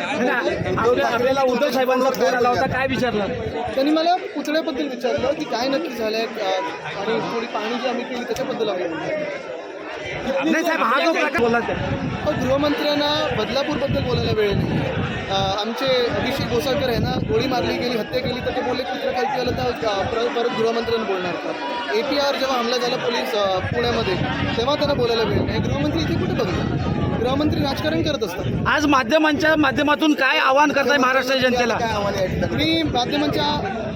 आपल्या- आपल्याला उद्धव साहेबांचा फोन आला होता काय विचारलं? त्यांनी मला पुतळ्याबद्दल विचारलं की काय नक्की झालंय आणि थोडी पाहणी जी आम्ही केली त्याच्याबद्दल आम्ही साहेब हा जो प्रकार गृहमंत्र्यांना बदलापूरबद्दल बोलायला वेळ नाही. आमचे अभिषेक गोसाळकर आहे ना गोळी मारली गेली हत्या केली तर ते बोलले कुत्र काय आलं तर परत परत गृहमंत्र्यांना बोलणार. का ए पी आर जेव्हा हमला झाला पोलीस पुण्यामध्ये तेव्हा त्यांना बोलायला वेळ नाही. गृहमंत्री इथे गृहमंत्री राजकारण करत असतात. आज माध्यमांच्या माध्यमातून काय आवाहन करताय महाराष्ट्र जनतेला? काय आव्हान आहे? मी माध्यमांच्या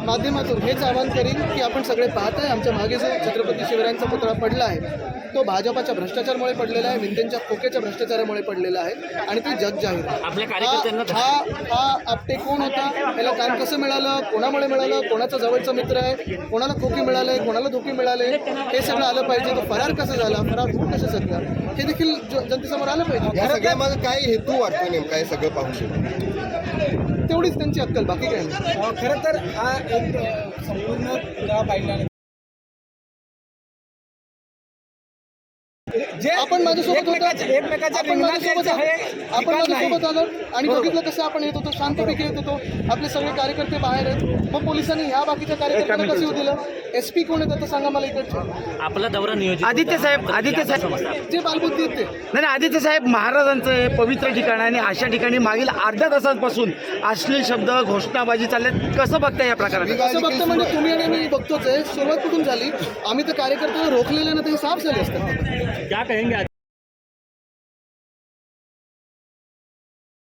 माध्यमातून हेच आवाहन करीन की आपण सगळे पाहत आहे आमच्या मागे जो छत्रपती शिवरायांचा पुतळा पडला आहे तो भाजपाच्या भ्रष्टाचारामुळे पडलेला आहे मिंदेंच्या खोक्याच्या भ्रष्टाचारामुळे पडलेला आहे आणि ते जग जाहीर आहे. आपल्या कार्यकर्त्यांना हा हा हा आपटे कोण होता? याला काम कसं मिळालं? कोणामुळे मिळालं? कोणाचा जवळचा मित्र आहे? कोणाला खोकी मिळाले कोणाला धोके मिळाले हे सगळं आलं पाहिजे. तो फरार कसा झाला? फरार होऊन कसं शकला? हे देखील ज- जनतेसमोर आलं पाहिजे. या सगळ्यामागे काय हेतू वाटतो नेमका हे सगळं पाहू शकतो तेवढीच त्यांची अक्कल बाकी नाही. खरं तर हा एक संपूर्ण पुरा पाहिल्यानंतर जे आपण माझ्यासोबत होतो. एकमेकाच्या आपण माझ्यासोबत हे आलो. आपण. माझ्यासोबत आलो आणि बघितलं कसं आपण येत होतो शांतपैकी येत होतो. आपले सगळे कार्यकर्ते बाहेर आहेत. मग पोलिसांनी ह्या बाकीच्या कार्यकर्त्यांना कसं येऊ दिलं? एस पी कोण आता? सांगा मला इकडचे. आपला दौरा नियोजित आदित्य साहेब आदित्य साहेब. जे बालबुद्धी आहेत ते. नाही नाही, आदित्य साहेब महाराजांचं हे पवित्र ठिकाण आहे आणि अशा ठिकाणी मागील अर्ध्या तासांपासून अश्लील शब्द घोषणाबाजी चालल्यात. कसं बघताय या प्रकारात? असं बघतं म्हणजे तुम्ही आणि मी बघतोच आहे. सुरुवात कुठून झाली? आम्ही तर कार्यकर्त्यांना रोखलेले ना ते साफ झाले असतात. क्या कहेंगे